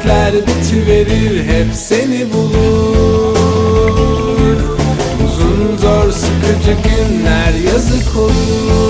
Dertler bitiverir hep seni bulur. Uzun zor sıkıcı günler yazık olur